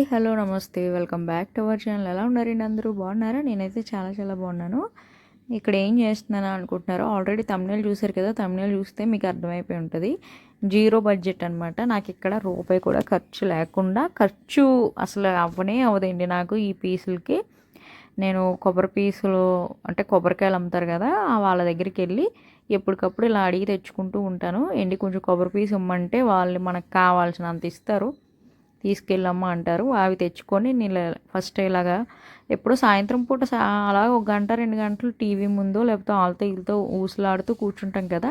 Hi hello నమస్తే. Welcome back to our channel. ఎలా ఉన్నారండి అందరూ? బాగున్నారా? నేనైతే చాలా చాలా బాగున్నాను. ఇక్కడ ఏం చేస్తున్నాను అనుకుంటున్నారో ఆల్రెడీ తమిళ చూసారు కదా తమిళ చూస్తే మీకు అర్థమైపోయి ఉంటుంది. జీరో బడ్జెట్ అనమాట నాకు ఇక్కడ రూపాయి కూడా ఖర్చు లేకుండా ఖర్చు అసలు అవ్వనే అవదండి నాకు ఈ పీసులకి నేను కొబ్బరి పీసులు అంటే కొబ్బరికాయలు అమ్ముతారు కదా వాళ్ళ దగ్గరికి వెళ్ళి ఎప్పటికప్పుడు ఇలా అడిగి తెచ్చుకుంటూ ఉంటాను. ఎండి కొంచెం కొబ్బరి పీసు ఇమ్మంటే వాళ్ళు మనకు కావాల్సినంత ఇస్తారు. తీసుకెళ్ళమ్మా అంటారు. అవి తెచ్చుకొని నేను ఫస్ట్ ఇలాగా ఎప్పుడో సాయంత్రం పూట అలా ఒక గంట రెండు గంటలు టీవీ ముందో లేకపోతే వాళ్ళతో వీళ్ళతో ఊసులాడుతూ కూర్చుంటాం కదా.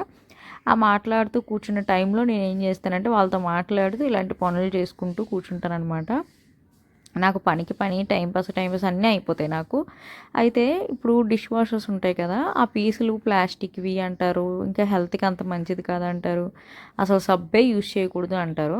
ఆ మాట్లాడుతూ కూర్చున్న టైంలో నేను ఏం చేస్తానంటే వాళ్ళతో మాట్లాడుతూ ఇలాంటి పనులు చేసుకుంటూ కూర్చుంటానమాట నాకు పనికి పని టైంపాస్ టైంపాస్ అన్నీ అయిపోతాయి నాకు. అయితే ఇప్పుడు డిష్ వాషర్స్ ఉంటాయి కదా ఆ పీసులు ప్లాస్టిక్వి అంటారు. ఇంకా హెల్త్కి అంత మంచిది కాదంటారు. అసలు సబ్బే యూజ్ చేయకూడదు అంటారు.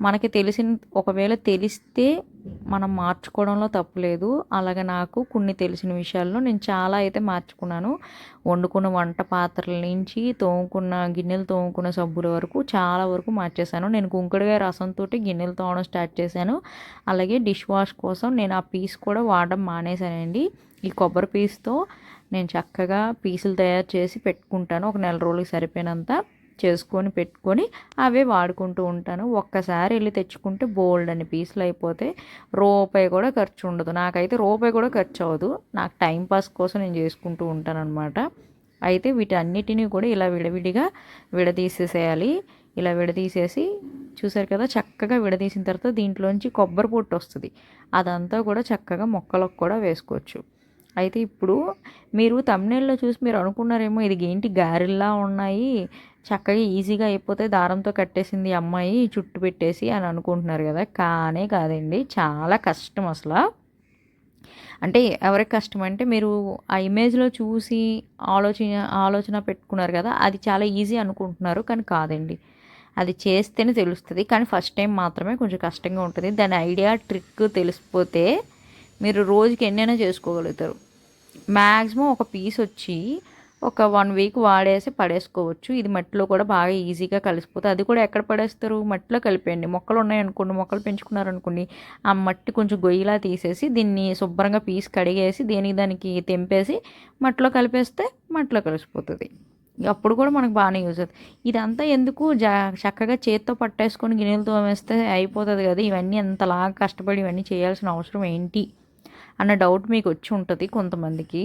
మనకి తెలిసిన ఒకవేళ తెలిస్తే మనం మార్చుకోవడంలో తప్పులేదు అలాగే నాకు కొన్ని తెలిసిన విషయాల్లో నేను చాలా అయితే మార్చుకున్నాను. వండుకున్న వంట పాత్రల నుంచి తోముకున్న గిన్నెలు తోముకున్న సబ్బుల వరకు చాలా వరకు మార్చేశాను. నేను కుంకుడుగా రసంతో గిన్నెలు తోమడం స్టార్ట్ చేశాను. అలాగే డిష్ వాష్ కోసం నేను ఆ పీస్ కూడా వాడడం మానేశానండి. ఈ కొబ్బరి పీస్తో నేను చక్కగా పీసులు తయారు చేసి పెట్టుకుంటాను. ఒక నెల రోజులకి సరిపోయినంత. చేసుకొని పెట్టుకొని అవే వాడుకుంటూ ఉంటాను. ఒక్కసారి వెళ్ళి తెచ్చుకుంటే బోల్డ్ అని పీసులు అయిపోతే రూపాయి కూడా ఖర్చు ఉండదు. నాకైతే రూపాయి కూడా ఖర్చు అవ్వదు. నాకు టైంపాస్ కోసం నేను చేసుకుంటూ ఉంటాను అనమాట అయితే వీటన్నిటినీ కూడా ఇలా విడవిడిగా విడదీసేసేయాలి. ఇలా విడదీసేసి చూసారు కదా చక్కగా విడదీసిన తర్వాత దీంట్లోంచి కొబ్బరి పొట్టు వస్తుంది. అదంతా కూడా చక్కగా మొక్కలకు కూడా వేసుకోవచ్చు. అయితే ఇప్పుడు మీరు తమిళలో చూసి మీరు అనుకున్నారేమో ఇది ఏంటి గారెల్లా ఉన్నాయి చక్కగా ఈజీగా అయిపోతే దారంతో కట్టేసింది అమ్మాయి చుట్టు పెట్టేసి అని అనుకుంటున్నారు కదా. కానే కాదండి చాలా కష్టం అసలు. అంటే ఎవరికి కష్టం అంటే మీరు ఆ ఇమేజ్లో చూసి ఆలోచన ఆలోచన పెట్టుకున్నారు కదా అది చాలా ఈజీ అనుకుంటున్నారు కానీ కాదండి. అది చేస్తేనే తెలుస్తుంది కానీ ఫస్ట్ టైం మాత్రమే కొంచెం కష్టంగా ఉంటుంది. దాని ఐడియా ట్రిక్ తెలిసిపోతే మీరు రోజుకి ఎన్నైనా చేసుకోగలుగుతారు. మ్యాక్సిమం ఒక పీస్ వచ్చి ఒక వన్ వీక్ వాడేసి పడేసుకోవచ్చు. ఇది మట్టిలో కూడా బాగా ఈజీగా కలిసిపోతుంది. అది కూడా ఎక్కడ పడేస్తారు? మట్టిలో కలిపేయండి. మొక్కలు ఉన్నాయనుకోండి మొక్కలు పెంచుకున్నారనుకోండి ఆ మట్టి కొంచెం గొయ్యిలా తీసేసి దీన్ని శుభ్రంగా పీస్ కడిగేసి దేనికి దానికి తెంపేసి మట్టిలో కలిపేస్తే మట్టిలో కలిసిపోతుంది. అప్పుడు కూడా మనకు బాగానే యూజ్ అవుతుంది. ఇదంతా ఎందుకు? జా చక్కగా చేత్తో పట్టేసుకొని గిన్నెలతో వేస్తే అయిపోతుంది కదా. ఇవన్నీ ఎంతలాగా కష్టపడి ఇవన్నీ చేయాల్సిన అవసరం ఏంటి? అన్న డౌట్ మీకు వచ్చి ఉంటుంది కొంతమందికి.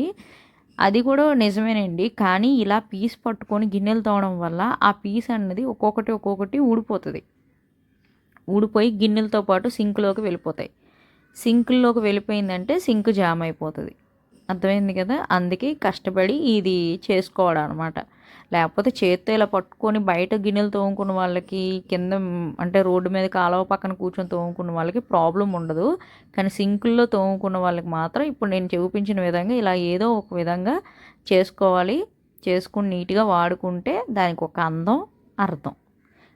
అది కూడా నిజమేనండి. కానీ ఇలా పీస్ పట్టుకొని గిన్నెలు తోవడం వల్ల ఆ పీస్ అన్నది ఒక్కొక్కటి ఒక్కొక్కటి ఊడిపోతుంది. ఊడిపోయి గిన్నెలతో పాటు సింక్లోకి వెళ్ళిపోతాయి. సింకుల్లోకి వెళ్ళిపోయిందంటే సింక్ జామ్ అయిపోతుంది. అర్థమైంది కదా? అందుకే కష్టపడి ఇది చేసుకోవడం అనమాట లేకపోతే చేత్తో ఇలా పట్టుకొని బయట గిన్నెలు తోముకున్న వాళ్ళకి కింద అంటే రోడ్డు మీద కాలువ పక్కన కూర్చొని తోముకున్న వాళ్ళకి ప్రాబ్లం ఉండదు. కానీ సింకుల్లో తోముకున్న వాళ్ళకి మాత్రం ఇప్పుడు నేను చూపించిన విధంగా ఇలా ఏదో ఒక విధంగా చేసుకోవాలి. చేసుకుని నీట్గా వాడుకుంటే దానికి ఒక అందం అర్థం.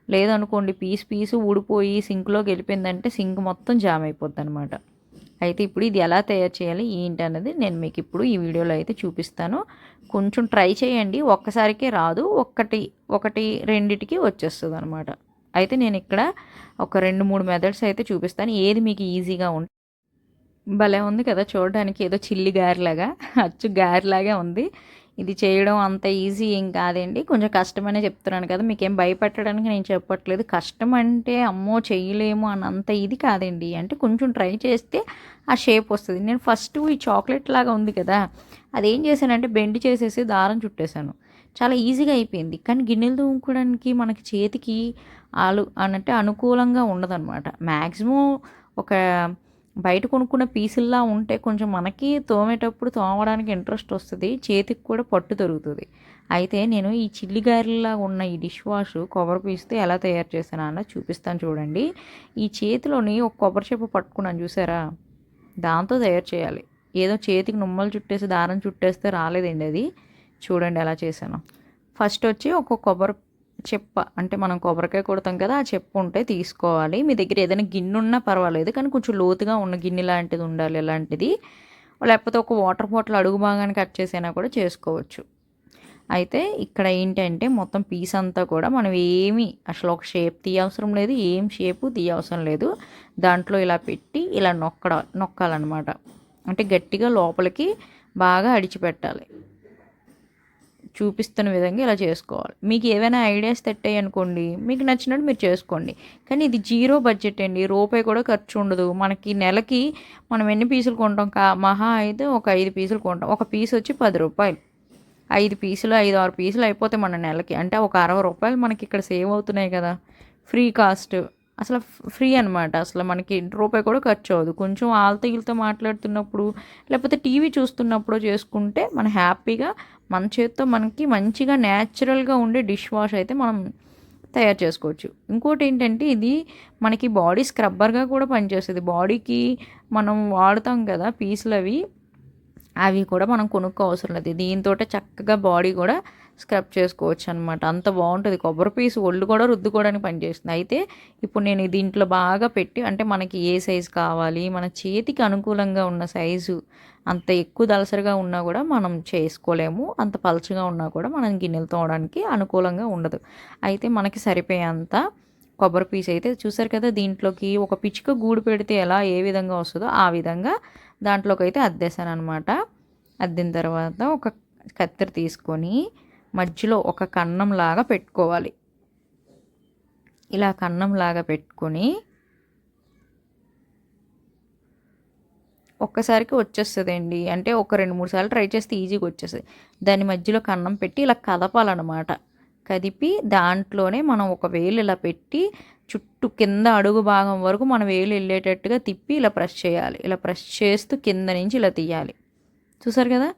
లేదనుకోండి పీస్ పీసు ఊడిపోయి సింక్లోకి వెళ్ళిపోయిందంటే సింక్ మొత్తం జామ్ అయిపోద్ది అనమాట అయితే ఇప్పుడు ఇది ఎలా తయారు చేయాలి ఏంటి అన్నది నేను మీకు ఇప్పుడు ఈ వీడియోలో అయితే చూపిస్తాను. కొంచెం ట్రై చేయండి ఒక్కసారికే రాదు ఒక్కటి ఒకటి రెండిటికి వచ్చేస్తుంది అనమాట అయితే నేను ఇక్కడ ఒక రెండు మూడు మెథడ్స్ అయితే చూపిస్తాను. ఏది మీకు ఈజీగా ఉంటుంది భలే ఉంది కదా చూడడానికి ఏదో చిల్లి గారిలాగా అచ్చు గారిలాగా ఉంది. ఇది చేయడం అంత ఈజీ ఏం కాదండి. కొంచెం కష్టమనే చెప్తున్నాను కదా మీకేం భయపెట్టడానికి నేను చెప్పట్లేదు. కష్టం అంటే అమ్మో చేయలేము అన్నంత ఇది కాదండి. అంటే కొంచెం ట్రై చేస్తే ఆ షేప్ వస్తుంది. నేను ఫస్ట్ ఈ చాక్లెట్ లాగా ఉంది కదా అదేం చేశానంటే బెండ్ చేసేసి దారం చుట్టేశాను. చాలా ఈజీగా అయిపోయింది. కానీ గిన్నెలు తోముకోవడానికి మనకి చేతికి ఆలు అనంటే అనుకూలంగా ఉండదన్నమాట. మ్యాక్సిమం ఒక బయట కొనుక్కున్న పీసుల్లా ఉంటే కొంచెం మనకి తోమేటప్పుడు తోమడానికి ఇంట్రెస్ట్ వస్తుంది చేతికి కూడా పట్టు దొరుకుతుంది. అయితే నేను ఈ చిల్లి గారెలా ఉన్న ఈ డిష్ వాష్ కొబ్బరి పీస్తో ఎలా తయారు చేశాను అన్న చూపిస్తాను చూడండి. ఈ చేతిలోని ఒక కొబ్బరి చెప్పు పట్టుకున్నాను చూసారా? దాంతో తయారు చేయాలి. ఏదో చేతికి నుమ్మలు చుట్టేసి దారం చుట్టేస్తే రాలేదండి అది. చూడండి ఎలా చేశాను. ఫస్ట్ వచ్చి ఒక కొబ్బరి చెప్ప అంటే మనం కొబ్బరికాయ కొడతాం కదా ఆ చెప్పు ఉంటే తీసుకోవాలి. మీ దగ్గర ఏదైనా గిన్నె ఉన్నా పర్వాలేదు కానీ కొంచెం లోతుగా ఉన్న గిన్నె లాంటిది ఉండాలి ఇలాంటిది లేకపోతే ఒక వాటర్ బాటిల్ అడుగు భాగాన్ని కట్ చేసైనా కూడా చేసుకోవచ్చు. అయితే ఇక్కడ ఏంటంటే మొత్తం పీస్ అంతా కూడా మనం ఏమి అసలు ఒక షేప్ తీయవసరం లేదు ఏం షేపు తీయవసరం లేదు. దాంట్లో ఇలా పెట్టి ఇలా నొక్కడ నొక్కాలన్నమాట. అంటే గట్టిగా లోపలికి బాగా అడిచిపెట్టాలి. చూపిస్తున్న విధంగా ఇలా చేసుకోవాలి. మీకు ఏవైనా ఐడియాస్ తెట్టాయి అనుకోండి మీకు నచ్చినట్టు మీరు చేసుకోండి. కానీ ఇది జీరో బడ్జెట్ అండి. రూపాయి కూడా ఖర్చు ఉండదు. మనకి నెలకి మనం ఎన్ని పీసులు కొంటాం? కా మహా అయితే ఒక ఐదు పీసులు కొంటాం. ఒక పీస్ వచ్చి పది రూపాయలు. ఐదు పీసులు ఐదు ఆరు పీసులు అయిపోతాయి మన నెలకి. అంటే ఒక అరవై రూపాయలు మనకి ఇక్కడ సేవ్ అవుతున్నాయి కదా. Free cost. అసలు ఫ్రీ అనమాట అసలు మనకి రూపాయి కూడా ఖర్చు అవ్వదు. కొంచెం వాళ్ళతో వీళ్ళతో మాట్లాడుతున్నప్పుడు లేకపోతే టీవీ చూస్తున్నప్పుడు చేసుకుంటే మనం హ్యాపీగా మన చేతితో మనకి మంచిగా న్యాచురల్గా ఉండే డిష్ వాష్ అయితే మనం తయారు చేసుకోవచ్చు. ఇంకోటి ఏంటంటే ఇది మనకి బాడీ స్క్రబ్బర్గా కూడా పనిచేస్తుంది. బాడీకి మనం వాడుతాం కదా పీసులు అవి అవి కూడా మనం కొనుక్కో అవసరం లేదు. దీంతో చక్కగా బాడీ కూడా స్క్రబ్ చేసుకోవచ్చు అనమాట అంత బాగుంటుంది. కొబ్బరి పీసు ఒళ్ళు కూడా రుద్దుకోవడానికి పనిచేస్తుంది. అయితే ఇప్పుడు నేను దీంట్లో బాగా పెట్టి అంటే మనకి ఏ సైజు కావాలి మన చేతికి అనుకూలంగా ఉన్న సైజు అంత ఎక్కువ దలసరిగా ఉన్నా కూడా మనం చేసుకోలేము. అంత పలచగా ఉన్నా కూడా మనం గిన్నెలు తోవడానికి అనుకూలంగా ఉండదు. అయితే మనకి సరిపోయేంత కొబ్బరి పీస్ అయితే చూసారు కదా దీంట్లోకి ఒక పిచ్చుక గూడు పెడితే ఎలా ఏ విధంగా వస్తుందో ఆ విధంగా దాంట్లోకి అయితే అద్దేశాను అనమాట అద్దిన తర్వాత ఒక కత్తెర తీసుకొని మధ్యలో ఒక కన్నంలాగా పెట్టుకోవాలి. ఇలా కన్నంలాగా పెట్టుకొని ఒక్కసారికి వచ్చేస్తుందండి. అంటే ఒక రెండు మూడు సార్లు ట్రై చేస్తే ఈజీగా వచ్చేస్తుంది. దాని మధ్యలో కన్నం పెట్టి ఇలా కదపాలన్నమాట. కదిపి దాంట్లోనే మనం ఒక వేలు ఇలా పెట్టి చుట్టూ కింద అడుగు భాగం వరకు మన వేలు వెళ్ళేటట్టుగా తిప్పి ఇలా ప్రెస్ చేయాలి. ఇలా ప్రెస్ చేస్తూ కింద నుంచి ఇలా తీయాలి. చూసారు కదా?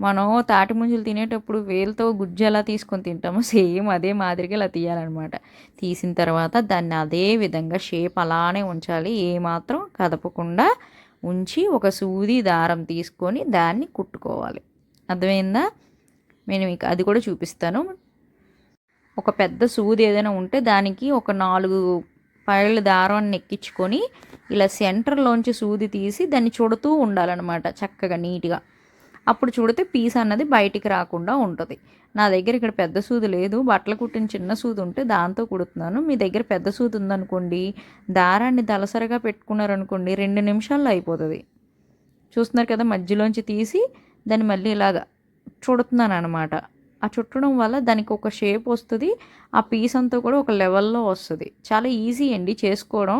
మనం తాటి ముంజలు తినేటప్పుడు వేలుతో గుజ్జు ఎలా తీసుకొని తింటామో సేమ్ అదే మాదిరిగా ఇలా తీయాలన్నమాట. తీసిన తర్వాత దాన్ని అదే విధంగా షేప్ అలానే ఉంచాలి. ఏమాత్రం కదపకుండా ఉంచి ఒక సూది దారం తీసుకొని దాన్ని కుట్టుకోవాలి. అర్థమైందా? నేను మీకు అది కూడా చూపిస్తాను. ఒక పెద్ద సూది ఏదైనా ఉంటే దానికి ఒక నాలుగు పైళ్ళ దారాన్ని ఎక్కించుకొని ఇలా సెంటర్లోంచి సూది తీసి దాన్ని చుడుతూ ఉండాలన్నమాట చక్కగా నీట్గా. అప్పుడు చూడితే పీస్ అన్నది బయటికి రాకుండా ఉంటుంది. నా దగ్గర ఇక్కడ పెద్ద సూది లేదు. బట్టలు కుట్టిన చిన్న సూది ఉంటే దాంతో కుడుతున్నాను. మీ దగ్గర పెద్ద సూది ఉందనుకోండి దారాన్ని దలసరగా పెట్టుకున్నారనుకోండి రెండు నిమిషాల్లో అయిపోతుంది. చూస్తున్నారు కదా మధ్యలోంచి తీసి దాన్ని మళ్ళీ ఇలాగా చుడుతున్నాను అనమాట ఆ చుట్టడం వల్ల దానికి ఒక షేప్ వస్తుంది ఆ పీస్ అంతా కూడా ఒక లెవెల్లో వస్తుంది. చాలా ఈజీ అండి చేసుకోవడం.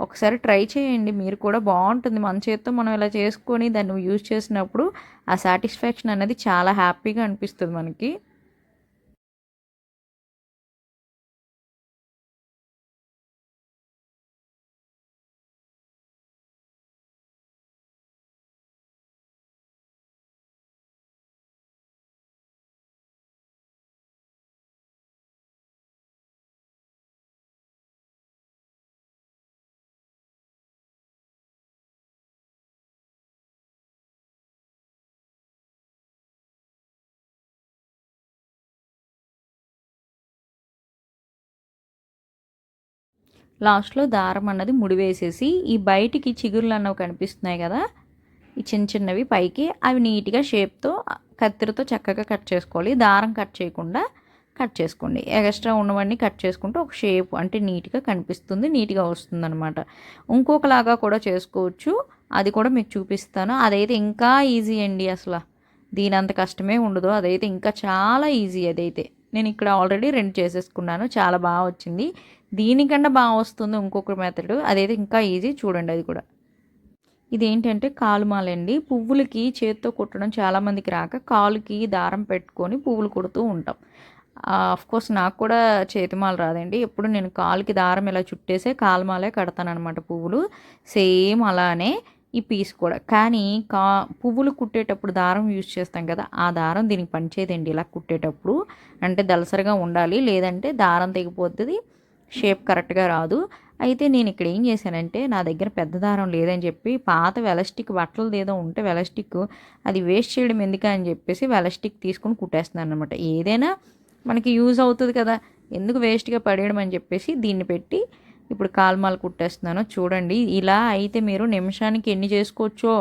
ఒకసారి ట్రై చేయండి. మీరు కూడా బాగుంటుంది. మన చేత్తో మనం ఇలా చేసుకొని దాన్ని యూజ్ చేసినప్పుడు ఆ సాటిస్ఫాక్షన్ అనేది చాలా హ్యాపీగా అనిపిస్తుంది మనకి. లాస్ట్లో దారం అన్నది ముడివేసేసి ఈ బయటికి చిగురులు అన్నవి కనిపిస్తున్నాయి కదా ఈ చిన్న చిన్నవి పైకి అవి నీట్గా షేప్తో కత్తిరితో చక్కగా కట్ చేసుకోవాలి. దారం కట్ చేయకుండా కట్ చేసుకోండి. ఎక్స్ట్రా ఉన్నవన్నీ కట్ చేసుకుంటే ఒక షేప్ అంటే నీట్గా కనిపిస్తుంది నీట్గా వస్తుంది అనమాట ఇంకొకలాగా కూడా చేసుకోవచ్చు. అది కూడా మీకు చూపిస్తాను. అదైతే ఇంకా ఈజీ అండి అసలు. దీని అంత కష్టమే ఉండదు. అదైతే ఇంకా చాలా ఈజీ అదైతే. నేను ఇక్కడ ఆల్రెడీ రెండు చేసేసుకున్నాను. చాలా బాగా వచ్చింది. దీనికన్నా బాగా వస్తుంది ఇంకొక మెథడ్ అదైతే ఇంకా ఈజీ చూడండి అది కూడా. ఇదేంటంటే కాలుమాలండి. పువ్వులకి చేత్తో కుట్టడం చాలామందికి రాక కాలుకి దారం పెట్టుకొని పువ్వులు కుడుతూ ఉంటాం. కోర్స్ నాకు కూడా చేతిమాల రాదండి. ఎప్పుడు నేను కాలుకి దారం ఇలా చుట్టేసే కాలుమాలే కడతానమాట పువ్వులు. సేమ్ అలానే ఈ పీస్ కూడా. కానీ కా పువ్వులు కుట్టేటప్పుడు దారం యూజ్ చేస్తాం కదా ఆ దారం దీనికి పనిచేయదండి. ఇలా కుట్టేటప్పుడు అంటే దలసరిగా ఉండాలి లేదంటే దారం తెగిపోతుంది షేప్ కరెక్ట్గా రాదు. అయితే నేను ఇక్కడ ఏం చేశానంటే నా దగ్గర పెద్ద దారం లేదని చెప్పి పాత వెలస్టిక్ బట్టలు ఏదో ఉంటే వెలస్టిక్ అది వేస్ట్ చేయడం ఎందుకు అని చెప్పేసి వెలస్టిక్ తీసుకొని కుట్టేస్తున్నాను అనమాట ఏదైనా మనకి యూజ్ అవుతుంది కదా ఎందుకు వేస్ట్గా పడేయడం అని చెప్పేసి దీన్ని పెట్టి ఇప్పుడు కాల్మాలు కుట్టేస్తున్నాను. చూడండి ఇలా అయితే మీరు నిమిషానికి ఎన్ని చేసుకోవచ్చో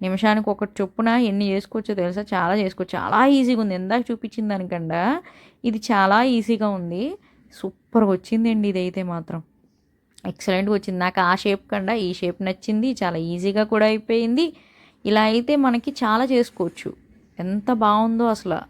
నిమిషానికి ఒకటి చొప్పున ఎన్ని చేసుకోవచ్చో తెలుసా? చాలా చేసుకోవచ్చు. చాలా ఈజీగా ఉంది. ఇందాక చూపించిన దానికన్నా ఇది చాలా ఈజీగా ఉంది. సూపర్గా వచ్చిందండి ఇదైతే మాత్రం. ఎక్సలెంట్గా వచ్చింది. నాకు ఆ షేప్ కన్నా ఈ షేప్ నచ్చింది. చాలా ఈజీగా కూడా అయిపోయింది. ఇలా అయితే మనకి చాలా చేసుకోవచ్చు. ఎంత బాగుందో అసలు.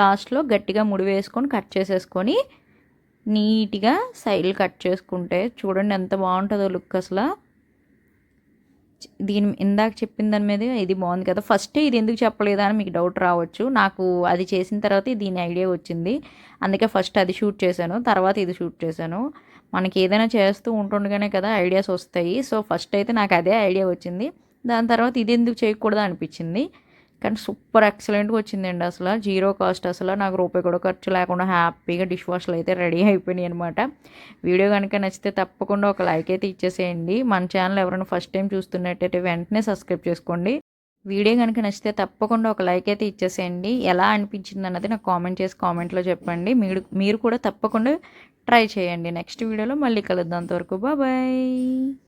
లాస్ట్లో గట్టిగా ముడి వేసుకొని కట్ చేసేసుకొని నీట్గా సైడ్లు కట్ చేసుకుంటే చూడండి ఎంత బాగుంటుందో లుక్ అసలు. దీని ఇందాక చెప్పిన దాని మీద ఇది బాగుంది కదా. ఫస్ట్ ఇది ఎందుకు చెప్పలేదా అని మీకు డౌట్ రావచ్చు. నాకు అది చేసిన తర్వాత దీని ఐడియా వచ్చింది. అందుకే ఫస్ట్ అది షూట్ చేశాను. తర్వాత ఇది షూట్ చేశాను. మనకి ఏదైనా చేస్తూ ఉంటుండగానే కదా ఐడియాస్ వస్తాయి. సో ఫస్ట్ అయితే నాకు అదే ఐడియా వచ్చింది. దాని తర్వాత ఇది ఎందుకు చేయకూడదు అనిపించింది. కానీ సూపర్ ఎక్సలెంట్గా వచ్చిందండి అసలు. జీరో కాస్ట్ అసలు. నాకు రూపాయి కూడా ఖర్చు లేకుండా హ్యాపీగా డిష్ వాష్లు అయితే రెడీ అయిపోయినాయి అనమాట వీడియో కనుక నచ్చితే తప్పకుండా ఒక లైక్ అయితే ఇచ్చేసేయండి. మన ఛానల్ ఎవరైనా ఫస్ట్ టైం చూస్తున్నట్టయితే వెంటనే సబ్స్క్రైబ్ చేసుకోండి. వీడియో కనుక నచ్చితే తప్పకుండా ఒక లైక్ అయితే ఇచ్చేసేయండి. ఎలా అనిపించింది అన్నది నాకు కామెంట్ చేసి కామెంట్లో చెప్పండి. మీరు మీరు కూడా తప్పకుండా ట్రై చేయండి. నెక్స్ట్ వీడియోలో మళ్ళీ కలుద్దాం అంతవరకు. బాబాయ్